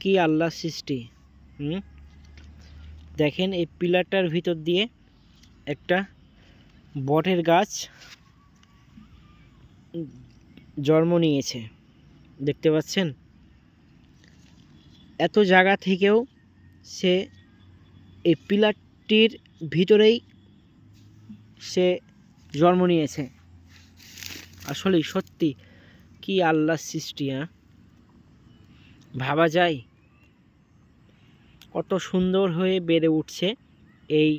কি আল্লাহ সৃষ্টি? হুম? দেখেন এই পিলারটার ভিতর দিয়ে একটা বটের গাছ জন্ম নিয়েছে। দেখতে পাচ্ছেন? এত জায়গা থেকেও সে এই পিলারটির ভিতরেই সে জন্ম নিয়েছে। আসলেই সত্যি কি আল্লাহর সৃষ্টি হ্যাঁ? ভাবা যায়? কত সুন্দর হয়ে বেড়ে উঠছে এই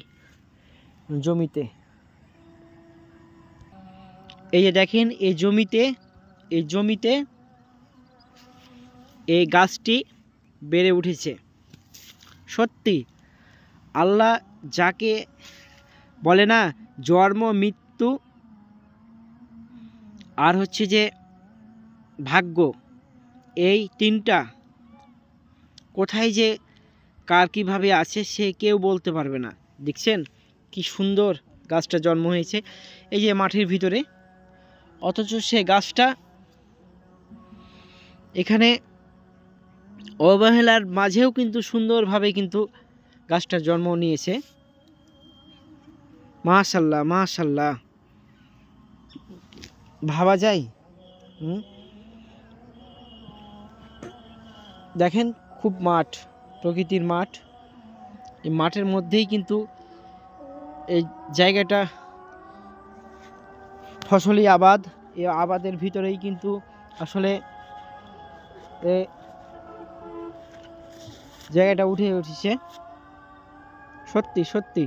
জমিতে। এই যে দেখেন, এই জমিতে এই জমিতে এই গাছটি বেড়ে উঠেছে। সত্যি, আল্লাহ যাকে বলে না, জন্ম, মৃত্যু আর হচ্ছে যে ভাগ্য, এই তিনটা কোথায় যে কার কীভাবে আছে সে কেউ বলতে পারবে না। দেখছেন? কি সুন্দর গাছটা জন্ম হয়েছে। এই যে মাঠের ভিতরে। অথচ সে গাছটা এখানে অবহেলার মাঝেও কিন্তু সুন্দরভাবে কিন্তু গাছটা জন্ম নিয়েছে। মাশাল্লাহ মাশাল্লাহ। ভাবা যায়? দেখেন খুব মাঠ, প্রকৃতির মাঠ। এই মাঠের মধ্যেই কিন্তু এই জায়গাটা ফসলি আবাদ। এই আবাদের ভিতরেই কিন্তু আসলে এ জায়গাটা উঠে উঠেছে। সত্যি সত্যি।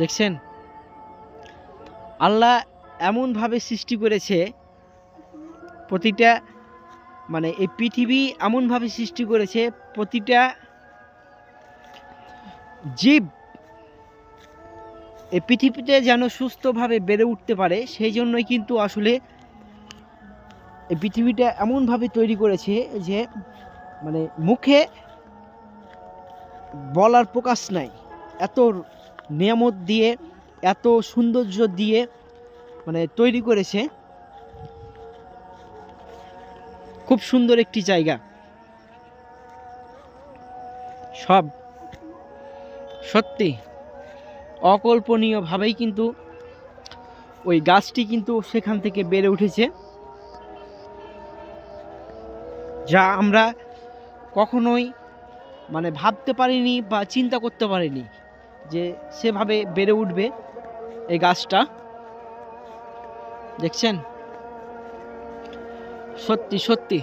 দেখছেন? আল্লাহ এমনভাবে সৃষ্টি করেছে প্রতিটা মানে এই পৃথিবী এমনভাবে সৃষ্টি করেছে, প্রতিটা জীব এই পৃথিবীতে যেন সুস্থভাবে বেড়ে উঠতে পারে, সেই জন্যই কিন্তু আসলে এই পৃথিবীটা এমনভাবে তৈরি করেছে যে মানে মুখে বলার প্রকাশ নাই। এত নিয়ামত দিয়ে, এত সৌন্দর্য দিয়ে মানে তৈরি করেছে। খুব সুন্দর একটি জায়গা। সব সত্যি অকল্পনীয়ভাবেই কিন্তু ওই গাছটি কিন্তু সেখান থেকে বেড়ে উঠেছে। যা আমরা কখনোই মানে ভাবতে পারিনি বা চিন্তা করতে পারিনি যে সেভাবে বেড়ে উঠবে এই গাছটা। দেখছেন? সত্যি সত্যি।